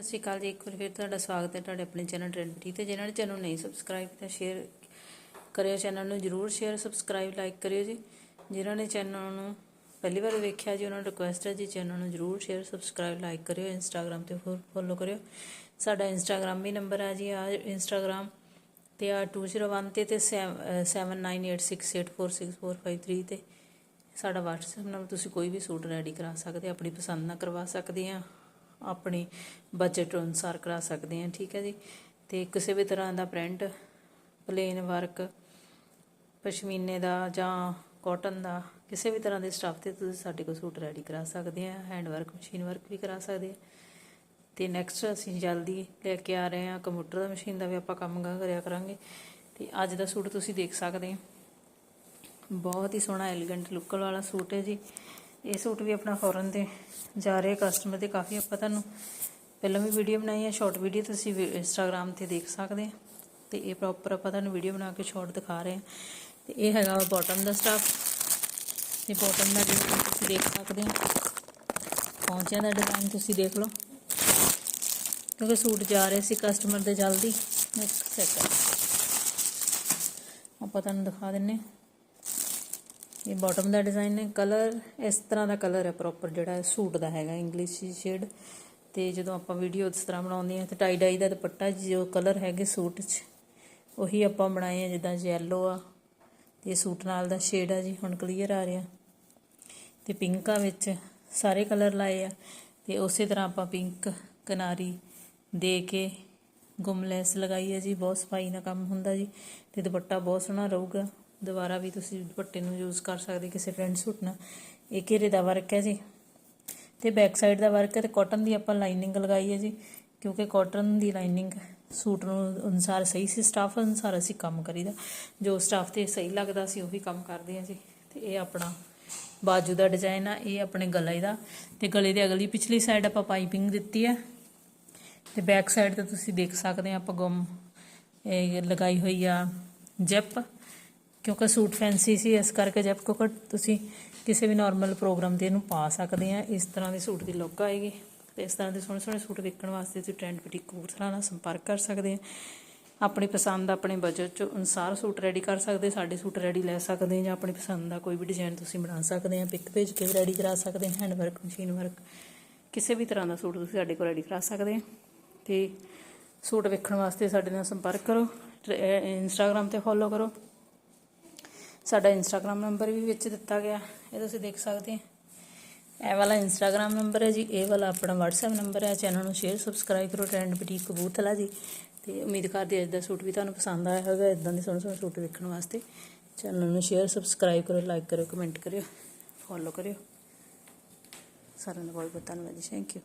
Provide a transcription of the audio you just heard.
ਸਤਿ ਸ਼੍ਰੀ ਅਕਾਲ ਜੀ। ਇੱਕ ਵਾਰ ਫਿਰ ਤੁਹਾਡਾ ਸਵਾਗਤ ਹੈ ਤੁਹਾਡੇ ਆਪਣੇ ਚੈਨਲ ਟ੍ਰੈਂਡ ਟੀ ਤੇ। ਜਿਨ੍ਹਾਂ ਨੇ ਚੈਨਲ ਨਹੀਂ ਸਬਸਕ੍ਰਾਈਬ ਕੀਤਾ ਸ਼ੇਅਰ ਕਰਿਓ, ਚੈਨਲ ਨੂੰ ਜਰੂਰ ਸ਼ੇਅਰ ਸਬਸਕ੍ਰਾਈਬ ਲਾਈਕ ਕਰਿਓ ਜੀ। ਜਿਨ੍ਹਾਂ ਨੇ ਚੈਨਲ ਨੂੰ ਪਹਿਲੀ ਵਾਰ ਵੇਖਿਆ ਜੀ, ਉਹਨਾਂ ਨੂੰ ਰਿਕੁਐਸਟ ਹੈ ਜੀ, ਚੈਨਲ ਨੂੰ ਜਰੂਰ ਸ਼ੇਅਰ ਸਬਸਕ੍ਰਾਈਬ ਲਾਈਕ ਕਰਿਓ ਇੰਸਟਾਗ੍ਰam ਤੇ ਫੋਲੋ ਕਰਿਓ। ਸਾਡਾ ਇੰਸਟਾਗ੍ਰam ਵੀ ਨੰਬਰ ਹੈ ਜੀ, ਆ ਇੰਸਟਾਗ੍ਰam ਤੇ ਆ 201 ਤੇ ਤੇ 7986846453 ਤੇ। ਸਾਡਾ WhatsApp ਨੰਬਰ ਤੁਸੀਂ ਕੋਈ ਵੀ ਸੂਟ ਰੈਡੀ ਕਰਾ ਸਕਦੇ, ਆਪਣੀ ਪਸੰਦ ਨਾਲ ਕਰਵਾ ਸਕਦੇ ਆ। ਆਪਣੀ ਬਜਟ ਅਨੁਸਾਰ ਕਰਾ ਸਕਦੇ ਹਾਂ, ਠੀਕ ਹੈ ਜੀ? ਤੇ ਕਿਸੇ ਵੀ ਤਰ੍ਹਾਂ ਦਾ ਪ੍ਰਿੰਟ ਪਲੇਨ ਵਰਕ ਪਸ਼ਮੀਨੇ ਦਾ ਜਾਂ ਕਾਟਨ ਦਾ, ਕਿਸੇ ਵੀ ਤਰ੍ਹਾਂ ਦੇ ਸਟੱਫ ਤੇ ਤੁਸੀਂ ਸਾਡੇ ਕੋਲ ਸੂਟ ਰੈਡੀ ਕਰਾ ਸਕਦੇ ਆ ਹੈਂਡ ਵਰਕ ਮਸ਼ੀਨ ਵਰਕ ਵੀ ਕਰਾ ਸਕਦੇ ਆ ਤੇ ਨੈਕਸਟ ਅਸੀਂ ਜਲਦੀ ਲੈ ਕੇ ਆ ਰਹੇ ਹਾਂ ਕੰਪਿਊਟਰ ਦਾ ਮਸ਼ੀਨ ਦਾ ਵੀ ਆਪਾਂ ਕੰਮ ਕਰਿਆ ਕਰਾਂਗੇ। ਤੇ ਅੱਜ ਦਾ ਸੂਟ ਤੁਸੀਂ ਦੇਖ ਸਕਦੇ ਆ ਬਹੁਤ ਹੀ ਸੋਹਣਾ ਐਲੀਗੈਂਟ ਲੁੱਕ ਵਾਲਾ ਸੂਟ ਹੈ ਜੀ। ਇਹ ਸੂਟ ਵੀ ਆਪਣਾ ਫੋਰਨ ਤੇ ਜਾ ਰਹੇ ਕਸਟਮਰ ਦੇ। ਕਾਫੀ ਆਪਾਂ ਤੁਹਾਨੂੰ ਪਹਿਲਾਂ ਵੀ ਵੀਡੀਓ ਬਣਾਈ ਹੈ ਸ਼ਾਰਟ ਵੀਡੀਓ ਤੁਸੀਂ ਇੰਸਟਾਗ੍ਰam ਤੇ ਦੇਖ ਸਕਦੇ ਆ। ਤੇ ਇਹ ਪ੍ਰੋਪਰ ਆਪਾਂ ਤੁਹਾਨੂੰ ਵੀਡੀਓ ਬਣਾ ਕੇ ਸ਼ਾਰਟ ਦਿਖਾ ਰਹੇ ਹਾਂ ਤੇ ਇਹ ਹੈਗਾ ਬਾਟਮ ਦਾ ਸਟਾਫ ਤੇ ਬਾਟਮ ਦਾ ਡਿਜ਼ਾਈਨ ਤੁਸੀਂ ਦੇਖ ਸਕਦੇ ਆ। ਪੌਂਚਿਆਂ ਦਾ ਡਿਜ਼ਾਈਨ ਤੁਸੀਂ ਦੇਖ ਲਓ। ਕਿਉਂਕਿ ਸੂਟ ਜਾ ਰਹੇ ਸੀ ਕਸਟਮਰ ਦੇ ਜਲਦੀ। ਨੈਕਸਟ ਸੈਕਟਰ ਆਪਾਂ ਤੁਹਾਨੂੰ ਦਿਖਾ ਦਿੰਨੇ ਹਾਂ ਇਹ ਬਾਟਮ ਦਾ ਡਿਜ਼ਾਈਨ ਹੈ। ਕਲਰ ਇਸ ਤਰ੍ਹਾਂ ਦਾ ਕਲਰ ਹੈ ਪ੍ਰੋਪਰ ਜਿਹੜਾ ਸੂਟ ਦਾ ਹੈਗਾ ਇੰਗਲਿਸ਼ ਸ਼ੇਡ ਤੇ ਜਦੋਂ ਆਪਾਂ ਵੀਡੀਓ ਇਸ ਤਰ੍ਹਾਂ ਬਣਾਉਂਦੇ ਹਾਂ, ਤੇ ਟਾਈ ਡਾਈ ਦਾ ਦੁਪੱਟਾ, ਜੋ ਕਲਰ ਹੈਗੇ ਸੂਟ 'ਚ, ਉਹੀ ਆਪਾਂ ਬਣਾਏ ਆ, ਜਿੱਦਾਂ ਯੈਲੋ ਆ। ਤੇ ਸੂਟ ਨਾਲ ਦਾ ਸ਼ੇਡ ਆ ਜੀ, ਹੁਣ ਕਲੀਅਰ ਆ ਰਿਹਾ। ਤੇ ਪਿੰਕ ਆ ਵਿੱਚ ਸਾਰੇ ਕਲਰ ਲਾਏ ਆ। ਤੇ ਉਸੇ ਤਰ੍ਹਾਂ ਆਪਾਂ ਪਿੰਕ ਕਿਨਾਰੀ ਦੇ ਕੇ ਗੁੰਮਲੈਸ ਲਗਾਈ ਹੈ ਜੀ। ਬਹੁਤ ਸਫ਼ਾਈ ਨਾਲ ਕੰਮ ਹੁੰਦਾ ਜੀ। ਤੇ ਦੁਪੱਟਾ ਬਹੁਤ ਸੋਹਣਾ ਰਹੂਗਾ। ਦੁਬਾਰਾ ਵੀ ਤੁਸੀਂ ਦੁਪੱਟੇ ਨੂੰ ਯੂਜ਼ ਕਰ ਸਕਦੇ, ਕਿਸੇ ਫਰੈਂਡ ਸੂਟ ਨਾਲ। ਇਹ ਘੇਰੇ ਦਾ ਵਰਕ ਹੈ ਜੀ। ਤੇ ਬੈਕ ਸਾਈਡ ਦਾ ਵਰਕ ਹੈ ਤੇ ਕਾਟਨ ਦੀ ਆਪਾਂ ਲਾਈਨਿੰਗ ਲਗਾਈ ਹੈ ਜੀ, ਕਿਉਂਕਿ ਕਾਟਨ ਦੀ ਲਾਈਨਿੰਗ ਸੂਟ ਨੂੰ ਅਨੁਸਾਰ ਸਹੀ ਸੀ ਸਟਾਫ ਅਨੁਸਾਰ ਅਸੀਂ ਕੰਮ ਕਰੀਦਾ। ਜੋ ਸਟਾਫ ਤੇ ਸਹੀ ਲੱਗਦਾ ਸੀ, ਉਹੀ ਕੰਮ ਕਰਦੇ ਹਾਂ ਜੀ। ਤੇ ਇਹ ਆਪਣਾ ਬਾਜੂ ਦਾ ਡਿਜ਼ਾਈਨ ਆ, ਇਹ ਆਪਣੇ ਗਲੇ ਦਾ। ਤੇ ਗਲੇ ਦੇ ਅਗਲੀ ਪਿਛਲੀ ਸਾਈਡ ਆਪਾਂ ਪਾਈਪਿੰਗ ਦਿੱਤੀ ਹੈ। ਤੇ ਬੈਕ ਸਾਈਡ ਤੇ ਤੁਸੀਂ ਦੇਖ ਸਕਦੇ ਆ ਆਪਾਂ ਗੁੰਮ, ਇਹ ਲਗਾਈ ਹੋਈ ਆ ਜੈਪ। ਕਿਉਂਕਿ ਸੂਟ ਫੈਂਸੀ ਸੀ, ਇਸ ਕਰਕੇ ਜੈਪ ਕੋ ਤੁਸੀਂ ਕਿਸੇ ਵੀ ਨਾਰਮਲ ਪ੍ਰੋਗਰਾਮ ਤੇ ਇਹਨੂੰ ਪਾ ਸਕਦੇ ਆ, ਇਸ ਤਰ੍ਹਾਂ ਦੇ ਸੂਟ ਦੀ ਲੁੱਕ ਆਏਗੀ। ਤੇ ਇਸ ਤਰ੍ਹਾਂ ਦੇ ਸੋਹਣੇ ਸੋਹਣੇ ਸੂਟ ਵੇਖਣ ਵਾਸਤੇ ਤੁਸੀਂ ਟ੍ਰੈਂਡ ਬੁਟੀਕ ਕਪੂਰਥਲਾ ਨਾਲ ਸੰਪਰਕ ਕਰ ਸਕਦੇ ਆ। ਆਪਣੀ ਪਸੰਦ ਆਪਣੇ ਬਜਟ ਚ ਅਨੁਸਾਰ ਸੂਟ ਰੈਡੀ ਕਰ ਸਕਦੇ, ਸਾਡੇ ਸੂਟ ਰੈਡੀ ਲੈ ਸਕਦੇ ਜਾਂ ਆਪਣੀ ਪਸੰਦ ਦਾ ਕੋਈ ਵੀ ਡਿਜ਼ਾਈਨ ਤੁਸੀਂ ਬਣਾ ਸਕਦੇ ਆ। ਪਿਕ ਭੇਜ ਕੇ ਰੈਡੀ ਕਰਾ ਸਕਦੇ ਆ ਹੈਂਡ ਵਰਕ ਮਸ਼ੀਨ ਵਰਕ ਕਿਸੇ ਵੀ ਤਰ੍ਹਾਂ ਦਾ ਸੂਟ ਤੁਸੀਂ ਸਾਡੇ ਕੋਲ ਰੈਡੀ ਕਰਾ ਸਕਦੇ ਆ। ਤੇ ਸੂਟ ਵੇਖਣ ਵਾਸਤੇ ਸਾਡੇ ਨਾਲ ਸੰਪਰਕ ਕਰੋ ਇੰਸਟਾਗ੍ਰam ਤੇ ਫੋਲੋ ਕਰੋ। ਸਾਡਾ ਇੰਸਟਾਗ੍ਰam ਨੰਬਰ ਵੀ ਵਿੱਚ ਦਿੱਤਾ ਗਿਆ। ਇਹ ਤੁਸੀਂ ਦੇਖ ਸਕਦੇ ਆ। ਇਹ ਵਾਲਾ ਇੰਸਟਾਗ੍ਰam ਨੰਬਰ ਹੈ ਜੀ। ਇਹ ਵਾਲਾ ਆਪਣਾ WhatsApp ਨੰਬਰ ਹੈ। ਚੈਨਲ ਨੂੰ ਸ਼ੇਅਰ ਸਬਸਕ੍ਰਾਈਬ ਕਰੋ। ਟ੍ਰੈਂਡ ਬੁਟੀਕ ਕਬੂਤਲਾ ਜੀ। ਤੇ ਉਮੀਦ ਕਰਦੀ ਅੱਜ ਦਾ ਸੂਟ ਵੀ ਤੁਹਾਨੂੰ ਪਸੰਦ ਆਇਆ ਹੋਵੇਗਾ। ਇਦਾਂ ਦੇ ਸੋਹਣੇ ਸੋਹਣੇ ਸੂਟ ਵੇਖਣ ਵਾਸਤੇ ਚੈਨਲ ਨੂੰ ਸ਼ੇਅਰ ਸਬਸਕ੍ਰਾਈਬ ਕਰੋ ਲਾਈਕ ਕਰੋ ਕਮੈਂਟ ਕਰਿਓ ਫੋਲੋ ਕਰਿਓ। ਸਾਰਿਆਂ ਦਾ ਬਹੁਤ ਬਹੁਤ ਧੰਨਵਾਦ ਜੀ। Thank you